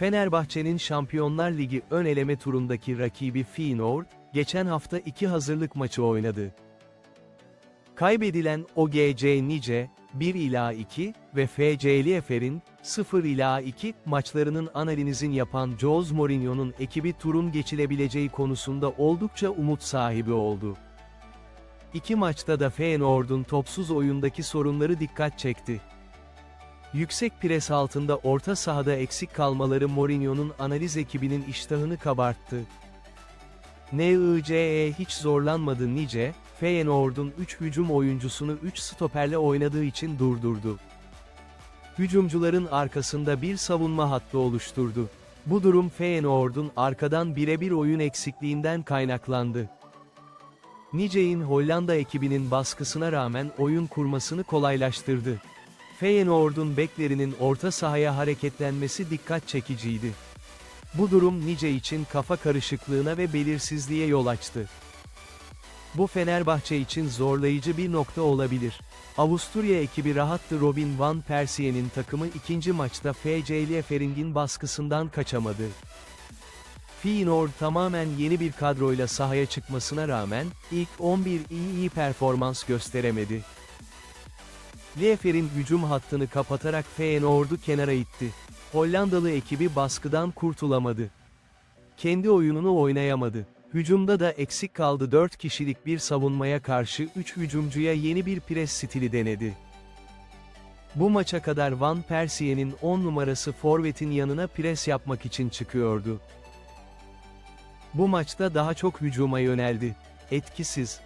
Fenerbahçe'nin Şampiyonlar Ligi ön eleme turundaki rakibi Feyenoord, geçen hafta iki hazırlık maçı oynadı. Kaybedilen OGC Nice, 1 ila 2 ve FC'li Efer'in 0 ila 2 maçlarının analizini yapan Jose Mourinho'nun ekibi turun geçilebileceği konusunda oldukça umut sahibi oldu. İki maçta da Feyenoord'un topsuz oyundaki sorunları dikkat çekti. Yüksek pres altında orta sahada eksik kalmaları Mourinho'nun analiz ekibinin iştahını kabarttı. NICE hiç zorlanmadı Nice, Feyenoord'un 3 hücum oyuncusunu 3 stoperle oynadığı için durdurdu. Hücumcuların arkasında bir savunma hattı oluşturdu. Bu durum Feyenoord'un arkadan birebir oyun eksikliğinden kaynaklandı. Nice'in Hollanda ekibinin baskısına rağmen oyun kurmasını kolaylaştırdı. Feyenoord'un beklerinin orta sahaya hareketlenmesi dikkat çekiciydi. Bu durum Nice için kafa karışıklığına ve belirsizliğe yol açtı. Bu Fenerbahçe için zorlayıcı bir nokta olabilir. Avusturya ekibi rahattı Robin van Persie'nin takımı ikinci maçta FC'li Efering'in baskısından kaçamadı. Feyenoord tamamen yeni bir kadroyla sahaya çıkmasına rağmen, ilk 11 iyi iyi performans gösteremedi. Liefer'in hücum hattını kapatarak Feyenoord'u kenara itti. Hollandalı ekibi baskıdan kurtulamadı. Kendi oyununu oynayamadı. Hücumda da eksik kaldı 4 kişilik bir savunmaya karşı 3 hücumcuya yeni bir pres stili denedi. Bu maça kadar Van Persie'nin 10 numarası forvetin yanına pres yapmak için çıkıyordu. Bu maçta daha çok hücuma yöneldi. Etkisiz.